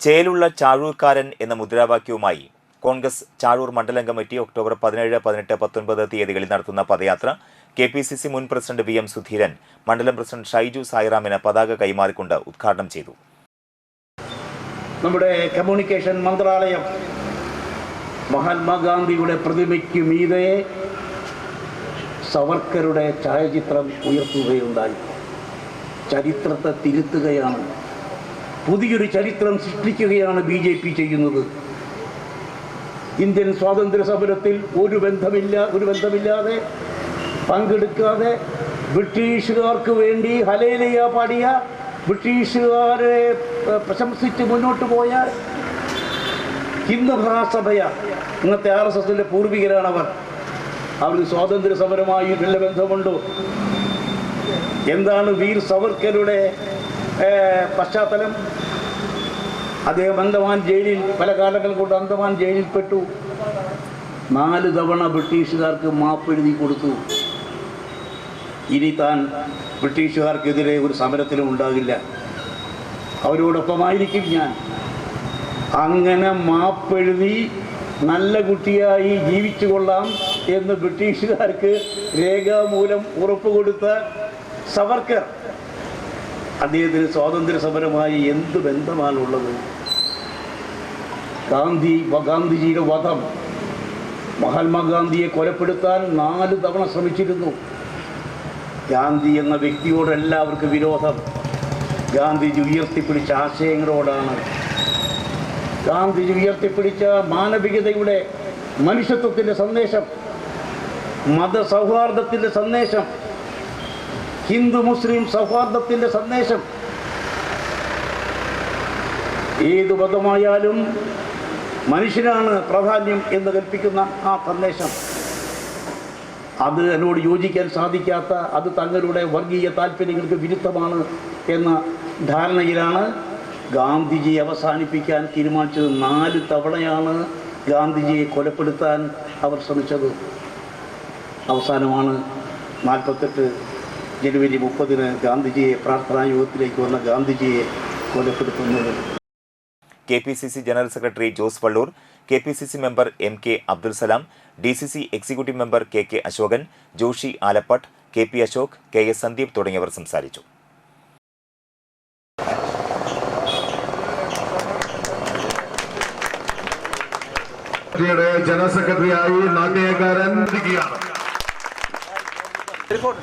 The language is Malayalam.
ചേലുള്ള ചാഴൂർക്കാരൻ എന്ന മുദ്രാവാക്യവുമായി കോൺഗ്രസ് ചാഴൂർ മണ്ഡലം കമ്മിറ്റി ഒക്ടോബർ പതിനേഴ് പതിനെട്ട് പത്തൊൻപത് തീയതികളിൽ നടത്തുന്ന പദയാത്ര കെ പി സി സി മുൻ പ്രസിഡന്റ് വി എം സുധീരൻ മണ്ഡലം പ്രസിഡന്റ് ഷൈജു സായിറാമിന് പതാക കൈമാറിക്കൊണ്ട് ഉദ്ഘാടനം ചെയ്തു. നമ്മുടെ കമ്മ്യൂണിക്കേഷൻ മന്ത്രാലയം മഹാത്മാഗാന്ധിയുടെ പ്രതിമയ്ക്ക് മീതെ സവർക്കറുടെ ഛായാചിത്രം ഉയർത്തുകയുണ്ടായി. ചരിത്രത്തെ തിരുത്തുകയാണ് പുതിയൊരു ചരിത്രം സൃഷ്ടിക്കുകയാണ് ബി ജെ പി ചെയ്യുന്നത്. ഇന്ത്യൻ സ്വാതന്ത്ര്യ സമരത്തിൽ ഒരു ബന്ധമില്ല ഒരു ബന്ധമില്ലാതെ പങ്കെടുക്കാതെ ബ്രിട്ടീഷുകാർക്ക് വേണ്ടി ഹലേലിയ പാടിയ ബ്രിട്ടീഷുകാരെ പ്രശംസിച്ച് മുന്നോട്ട് പോയ ഹിന്ദു മഹാസഭയ ഇന്നത്തെ ആർ എസ് എസിന്റെ പൂർവികരാണ് അവർ അവർക്ക് സ്വാതന്ത്ര്യ സമരമായി വല്ല ബന്ധമുണ്ടോ. എന്താണ് വീർ സവർക്കറുടെ ഏഹ്, പശ്ചാത്തലം. അദ്ദേഹം അന്തമാൻ ജയിലിൽ പല കാലങ്ങൾ കൊണ്ട് അന്തമാൻ ജയിലിൽ പെട്ടു നാല് തവണ ബ്രിട്ടീഷുകാർക്ക് മാപ്പ് എഴുതി കൊടുത്തു. ഇനി താൻ ബ്രിട്ടീഷുകാർക്കെതിരെ ഒരു സമരത്തിലും ഉണ്ടാകില്ല. അവരോടൊപ്പമായിരിക്കും ഞാൻ. അങ്ങനെ മാപ്പെഴുതി നല്ല കുട്ടിയായി ജീവിച്ചു കൊള്ളാം എന്ന് ബ്രിട്ടീഷുകാർക്ക് രേഖാമൂലം ഉറപ്പ് കൊടുത്ത സവർക്കർ അദ്ദേഹത്തിന് സ്വാതന്ത്ര്യ സമരമായി എന്ത് ബന്ധമാണുള്ളത്? ഗാന്ധി ഗാന്ധിജിയുടെ വധം. മഹാത്മാഗാന്ധിയെ കൊലപ്പെടുത്താൻ നാല് തവണ ശ്രമിച്ചിരുന്നു. ഗാന്ധി എന്ന വ്യക്തിയോട് എല്ലാവർക്കും വിരോധം. ഗാന്ധിജി ഉയർത്തിപ്പിടിച്ച ആശയങ്ങളോടാണ്. ഗാന്ധിജി ഉയർത്തിപ്പിടിച്ച മാനവികതയുടെ മനുഷ്യത്വത്തിന്റെ സന്ദേശം മതസൗഹാർദ്ദത്തിന്റെ സന്ദേശം ഹിന്ദു മുസ്ലിം സൗഹാർദ്ദത്തിന്റെ സന്ദേശം. ഏതു മതമായാലും മനുഷ്യനാണ് പ്രാധാന്യം എന്ന് കൽപ്പിക്കുന്ന ആ സന്ദേശം. അത് എന്നോട് യോജിക്കാൻ സാധിക്കാത്ത അത് തങ്ങളുടെ വർഗീയ താല്പര്യങ്ങൾക്ക് വിരുദ്ധമാണ് എന്ന ധാരണയിലാണ് ഗാന്ധിജി അവസാനിപ്പിക്കാൻ തീരുമാനിച്ചത്. നാല് തവണയാണ് ഗാന്ധിജിയെ കൊലപ്പെടുത്താൻ അവർ ശ്രമിച്ചത്. അവസാനമാണ് നാൽപ്പത്തെട്ട് ജനുവരി മുപ്പതിന് ഗാന്ധിജിയെ പ്രാർത്ഥനാ യോഗത്തിലേക്ക് വന്ന ഗാന്ധിജിയെ കൊലപ്പെടുത്തുന്നത്. K P C C general secretary Jose Vallur K P C C member M K Abdul Salam D C C executive member K K Ashokan Joshi Alappatt K P Ashok K S Sandeep തുടങ്ങിയവർ സംസാരിച്ചു. ജനറൽ സെക്രട്ടറിയായി നാട്യകാരൻ ರೆಕಾರ್ಡ್